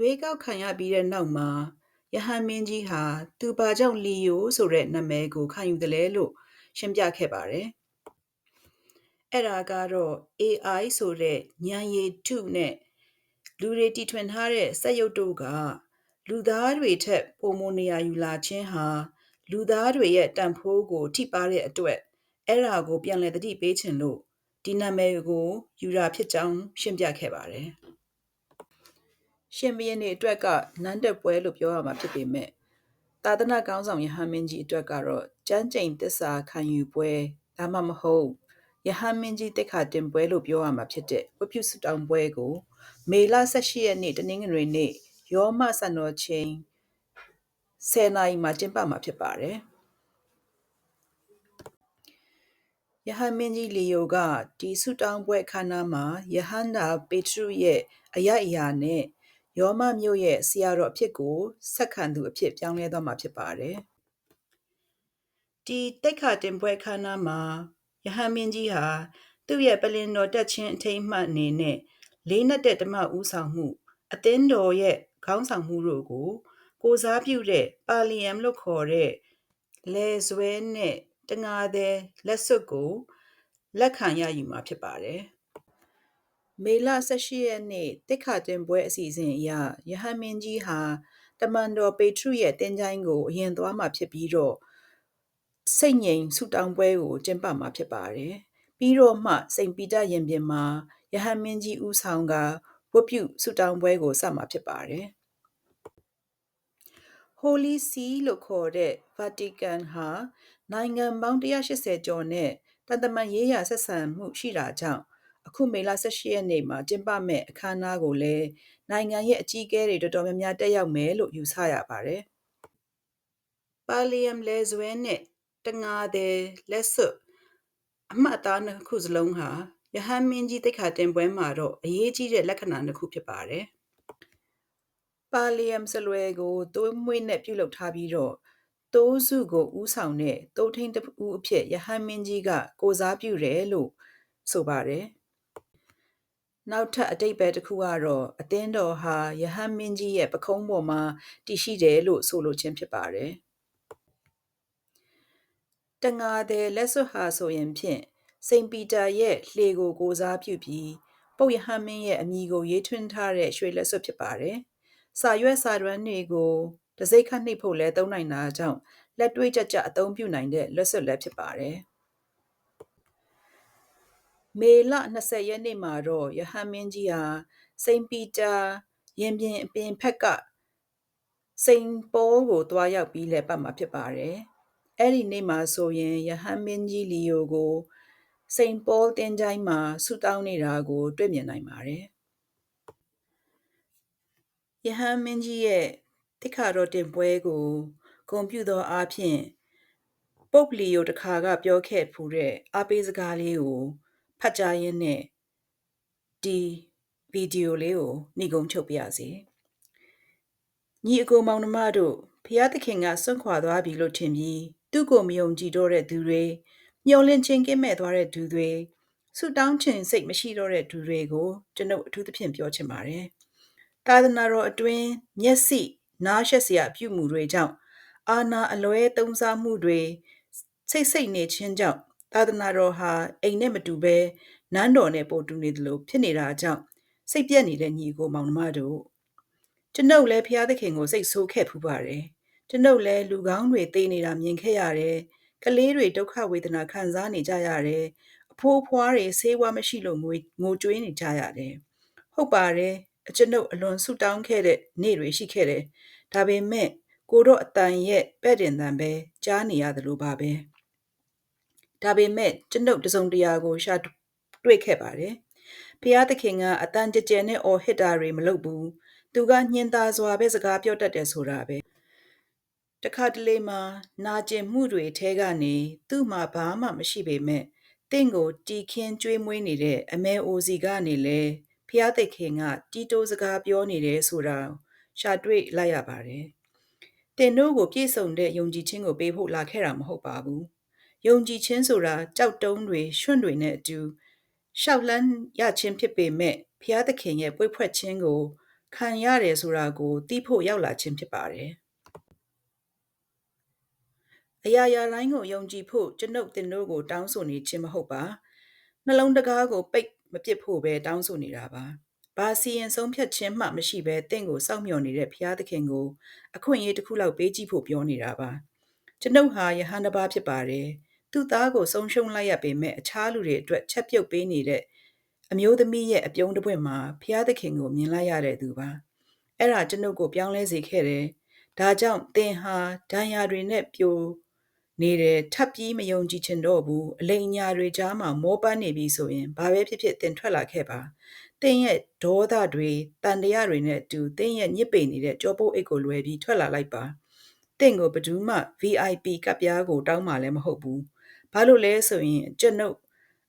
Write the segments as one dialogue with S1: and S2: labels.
S1: ရွေးကောက်ခံရပြီးတဲ့နောက်မှာယဟန်မင်းကြီးဟာသူဘာကြောင့်လီယိုဆိုတဲ့နာမည်ကိုခံယူတယ်လဲလို့ရှင်းပြခဲ့ပါတယ်။အဲ့ဒါကတော့ AI ဆိုတဲ့ဉာဏ်ရည်တုနဲ့လူတွေတီထွင်ထားတဲ့စက်ရုပ်တို့ကလူသားတွေထက်ပိုမိုနေရာယူလာခြင်းဟာလူသားတွေရဲ့တန်ဖိုးကို ထိပါတဲ့အတွက်အဲ့ဒါကိုပြန်လည်သတိပေးခြင်းလို့ဒီနာမည်ကိုယူတာဖြစ်ကြောင်းရှင်းပြခဲ့ပါတယ်။ ရှင်ဘုရင်တွေအတွက်ကနန်းတက်ပွဲလို့ပြောရမှာဖြစ်ပေမဲ့သာသနာကောင်းဆောင်ယဟန်မင်းကြီးအတွက်ကတော့ကျမ်းကျိန်သစ္စာခံယူပွဲဒါမှမဟုတ်ယဟန်မင်းကြီးတိတ်ခါတင်ပွဲလို့ပြောရမှာဖြစ်တဲ့ဝတ်ပြုဆုတောင်းပွဲကို မေလ18ရက်နေ့တနင်္ဂနွေနေ့ရောမစံတော်ချိန်10နာရီမှာကျင်းပမှာဖြစ်ပါတယ်။ယဟန်မင်းကြီးလီယိုကဒီဆုတောင်းပွဲအခမ်းအနားမှာယဟန်နာပေထရုရဲ့အယက်အရာနဲ့ ယောမမြို့ရဲ့ဆရာတော်အဖြစ်ကိုဆက်ခံသူအဖြစ်ပြောင်းလဲသွားမှာဖြစ်ပါတယ်။ဒီတိတ်ခါတင်ပွဲအခမ်းအနားမှာယဟန်မင်းကြီးဟာသူ့ရဲ့ပလင်တော်တက်ချင်းအထိမ်းအမှတ်အနေနဲ့လေးနက်တဲ့ဓမ္မဦးဆောင်မှုအသင်းတော်ရဲ့ခေါင်းဆောင်မှုတို့ကိုကိုစားပြုတဲ့ပါလီယမ်လို့ခေါ်တဲ့လဲဇွဲနဲ့တငါတဲ့လက်စွပ်ကိုလက်ခံရယူမှာဖြစ်ပါတယ်။ မေလ18ရက်နေ့တစ်ခါတင်ပွဲအစီအစဉ်အရယဟန်မင်းကြီးဟာတမန်တော်ပေထရုရဲ့တင်ကြိုင်းကိုအရင်သွားမှာဖြစ်ပြီးတော့စိတ်ငြိမ်ဆူတောင်းပွဲကိုကျင်းပမှာဖြစ်ပါတယ်။ပြီးတော့မှစိန်ပီတာရင်ပြင်မှာယဟန်မင်းကြီးဦးဆောင်ကဝတ်ပြုဆူတောင်းပွဲကိုစမှာဖြစ်ပါတယ်။ Holy See လို့ခေါ်တဲ့ Vatican ဟာနိုင်ငံပေါင်း180ကျော်နဲ့တန်တမန်ရေးရာဆက်ဆံမှုရှိတာကြောင့် အခုမေလ18ရက်နေ့မှာကျင်းပမဲ့အခမ်းအနားကိုလည်းနိုင်ငံရဲ့အကြီးအကဲတွေတော်တော်များများတက်ရောက်မယ်လို့ယူဆရပါတယ်။ပါလီယမ်လဲဇွဲနဲ့တငါတဲ့လက်စွပ်အမှတ်အသားနှစ်ခုစလုံးဟာယဟန်မင်းကြီးတိခါတင်ပွဲမှာတော့အရေးကြီးတဲ့လက္ခဏာနှစ်ခုဖြစ်ပါတယ်။ပါလီယမ်စလွယ်ကိုသွေးမွေးနဲ့ပြုလုပ်ထားပြီးတော့တိုးစုကိုဦးဆောင်တဲ့တိုးထိန်တဦးအဖြစ်ယဟန်မင်းကြီးကကိုစားပြုတယ်လို့ဆိုပါတယ်။ နောက်ထပ်အတိတ်ပဲတစ်ခုကတော့အသင်းတော်ဟာယဟန်မင်းကြီးရဲ့ပခုံးပေါ်မှာတည်ရှိတယ်လို့ဆိုလိုခြင်းဖြစ်ပါတယ်။တငါတဲ့လက်စွပ်ဟာဆိုရင်ဖြင့်စိန်ပီတာရဲ့လှေကိုကိုစားပြုပြီးပုပ်ယဟန်မင်းရဲ့အမည်ကိုရေးထွန်းထားတဲ့ရွှေလက်စွပ်ဖြစ်ပါတယ်။စာရွက်စာတမ်းတွေကိုတစိ့ခတ်နှိပ်ဖို့လဲသုံးနိုင်တာကြောင့်လက်တွေ့ကြကြအသုံးပြုနိုင်တဲ့လက်စွပ်လည်းဖြစ်ပါတယ်။ မေလ 20 ရက်နေ့မှာတော့ယဟန်မင်းကြီးဟာ စိန်ပီတာရင်ပြင်အပင်ဖက်က စိန်ပိုးကိုတွားရောက်ပြီးလဲပတ်မှာဖြစ်ပါတယ်။အဲ့ဒီနေ့မှာဆိုရင်ယဟန်မင်းကြီးလီယိုကိုစိန်ပေါတင်းချိုင်းမှာဆူတောင်းနေတာကို တွေ့မြင်နိုင်ပါတယ်။ယဟန်မင်းကြီးရဲ့တိခါတော်တင်ပွဲကိုဂုံပြုသောအားဖြင့်ပုပ်လီယိုတခါကပြောခဲ့ဖူးတဲ့အားပေးစကားလေးကို ဖတ်ကြားရင်းနဲ့ဒီဗီဒီယိုလေးကိုနှိကုံချုပ်ပြရစီညီအကိုမောင်နှမတို့ဖျားသခင်ကစွန့်ခွာသွားပြီလို့ထင်ပြီးသူ့ကိုမယုံကြည်တော့တဲ့သူတွေမျောလင့်ချင်းကင်းမဲ့သွားတဲ့သူတွေဆူတောင်းချင်စိတ်မရှိတော့တဲ့သူတွေကိုကျွန်ုပ်အထူးသဖြင့်ပြောချင်ပါတယ်သာသနာတော်အတွင်းမျက်စိနားရှက်စရာပြုမှုတွေကြောင့်အာနာအလွဲသုံးစားမှုတွေစိတ်စိတ်နေခြင်းကြောင့် သာသနာတော်ဟာအိမ်နဲ့မတူဘဲနန်းတော်နဲ့ပို့တူနေတယ်လို့ဖြစ်နေတာကြောင့်စိတ်ပြက်နေတဲ့ညီကိုမောင်နှမတို့ကျွန်ုပ်လည်းဖျားသခင်ကိုစိတ်ဆိုးခဲ့ဖူးပါတယ်ကျွန်ုပ်လည်းလူကောင်းတွေသေနေတာမြင်ခဲ့ရတယ်ကလေးတွေဒုက္ခဝေဒနာခံစားနေကြရတယ်အဖိုးဖွားတွေဆေးဝါးမရှိလို့ငိုငိုကြွေးနေကြရတယ်ဟုတ်ပါတယ်အကျွန်ုပ်အလွန်ဆူတောင်းခဲ့တဲ့နေ့တွေရှိခဲ့တယ်ဒါပေမဲ့ကိုတော့အတန်ရဲ့ပဲ့တင်တန်ပဲကြားနေရတယ်လို့ပါပဲ ဒါပေမဲ့ကျွန်ုပ်တစုံတရာကိုရှာတွေ့ခဲ့ပါတယ်ဖျားသခင်ကအတန်ကြကြဲနဲ့အော်ဟစ်တာတွေမလုပ်ဘူးသူကညင်သာစွာပဲစကားပြောတတ်တယ်ဆိုတာပဲတခါတလေမှာနာကျင်မှုတွေထဲကနေသူ့မှာဘာမှမရှိပေမဲ့တင့်ကိုတီခင်းကျွေးမွေးနေတဲ့အမဲအိုစီကနေလဲဖျားသိခင်ကတီတိုးစကားပြောနေတယ်ဆိုတာရှာတွေ့လိုက်ရပါတယ်။တင်တို့ကိုပြည့်စုံတဲ့ယုံကြည်ခြင်းကိုပေးဖို့လာခဲ့တာမဟုတ်ပါဘူး။ ယုံကြည်ခြင်းဆိုတာကြောက်တုံးတွေရွှွန့်တွေနဲ့အတူရှောက်လန်းရခြင်းဖြစ်ပေမဲ့ဖျားသခင်ရဲ့ပွေ့ဖွက်ခြင်းကိုခံရတယ်ဆိုတာကိုသိဖို့ရောက်လာခြင်းဖြစ်ပါတယ်အရာရာတိုင်းကိုယုံကြည်ဖို့ကျွန်ုပ်တင်တို့ကိုတောင်းဆိုနေခြင်းမဟုတ်ပါနှလုံးတကားကိုပိတ်မပစ်ဖို့ပဲတောင်းဆိုနေတာပါဘာစီရင်ဆုံးဖြတ်ခြင်းမှမရှိဘဲတင့်ကိုစောင့်မျှော်နေတဲ့ဘုရားသခင်ကိုအခွင့်အရေးတစ်ခုလောက်ပေးကြည့်ဖို့ပြောနေတာပါကျွန်ုပ်ဟာယဟန်တစ်ပါးဖြစ်ပါတယ် သူ့သားကိုဆုံးရှုံးလိုက်ရပေမဲ့အခြားလူတွေအတွက်ချက်ပြုတ်ပေးနေတဲ့အမျိုးသမီးရဲ့အပြုံးတစ်ပွင့်မှာဘုရားသခင်ကိုမြင်လိုက်ရတဲ့သူပါအဲ့ဒါကျွန်ုပ်ကိုပြောင်းလဲစေခဲ့တယ်ဒါကြောင့်သင်ဟာဒဏ်ရာတွေနဲ့ပြိုနေတယ်ထပ်ပြီးမယုံကြည်ချင်တော့ဘူးအလိမ်အညာတွေကြားမှာမောပန်းနေပြီဆိုရင်ဘာပဲဖြစ်ဖြစ်သင်ထွက်လာခဲ့ပါသင်ရဲ့ဒေါသတွေတန်တရားတွေနဲ့အတူသင်ရဲ့ညစ်ပေနေတဲ့ကြောပုတ်အိတ်ကိုလွယ်ပြီးထွက်လာလိုက်ပါတင့်ကိုဘယ်သူမှ VIP ကပ်ပြားကိုတောင်းမှလည်းမဟုတ်ဘူး။ ဘာလို့လဲဆိုရင်ကျွန်ုပ်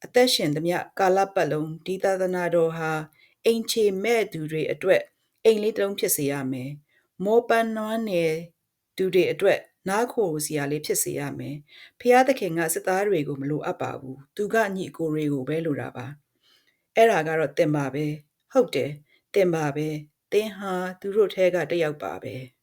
S1: အသက်ရှင်သမျှကာလပတ်လုံးဒီသာသနာတော်ဟာအိမ်ချေမဲ့သူတွေအတွက်အိမ်လေးတစ်လုံးဖြစ်စေရမယ်။မောပန်းနွမ်းနယ်သူတွေအတွက်နားခိုစရာလေးဖြစ်စေရမယ်။ဖျားသခင်ကစစ်သားတွေကိုမလိုအပ်ပါဘူး။သူကညီအကိုတွေကိုပဲလိုတာပါ။အဲ့ဒါကတော့တင်ပါပဲ။ဟုတ်တယ်တင်ပါပဲ။သင်ဟာသူတို့ထဲကတစ်ယောက်ပါပဲ။